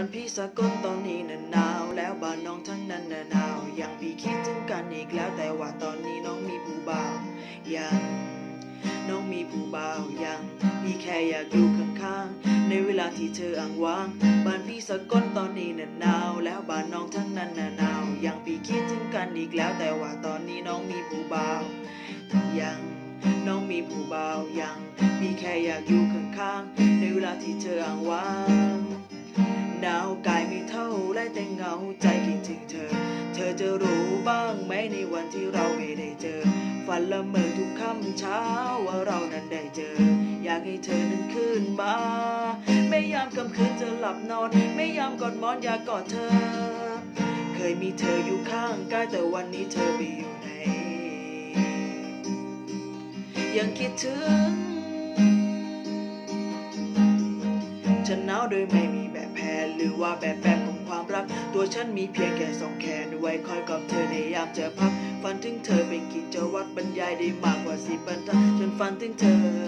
านพี่สากลตอนนี้น่ะหนาวแล้วบ้านน้องทั้งนั้นน่ะหนาวยังพี่คิดถึงกันอีกแล้วแต่ว่าตอนนี้น้องมีผู้บ่าวยังน้องมีผู้บ่าวยังพี่แค่อยากอยู่ข้างๆในเวลาที่เธออ้างว้างบ้านพี่สากลตอนนี้น่ะหนาวแล้วบ้านน้องทั้งนั้นน่ะหนาวยังพี่คิดถึงกันอีกแล้วแต่ว่าตอนนี้น้องมีผู้บ่าวยังน้องมีผู้บ่าวยังพี่แค่อยากอยู่ข้างๆในเวลาที่เธออ้างว้าง เหงาใจคิดถึงเธอ เธอจะรู้บ้างไหมในวันที่เราไม่ได้เจอ ฝันละเมอทุกค่ำเช้าว่าเรานั้นได้เจอ อยากให้เธอนั้นขึ้นมา ไม่ยามกำคืนจะหลับนอน ไม่ยามกอดมอนอยากกอดเธอ เคยมีเธออยู่ข้างกายแต่วันนี้เธอไปอยู่ไหน ยังคิดถึง ฉันหนาวโดยไม่มีแบบแผนหรือว่าแบบแบบของความรัก ตัวฉันมีเพียงแค่สองแขนไว้คอยกับเธอในยามเจอพักฝันถึงเธอเป็นกิจวัตรบรรยายได้มากกว่าสิบบรรทัดจนฝันถึงเธอ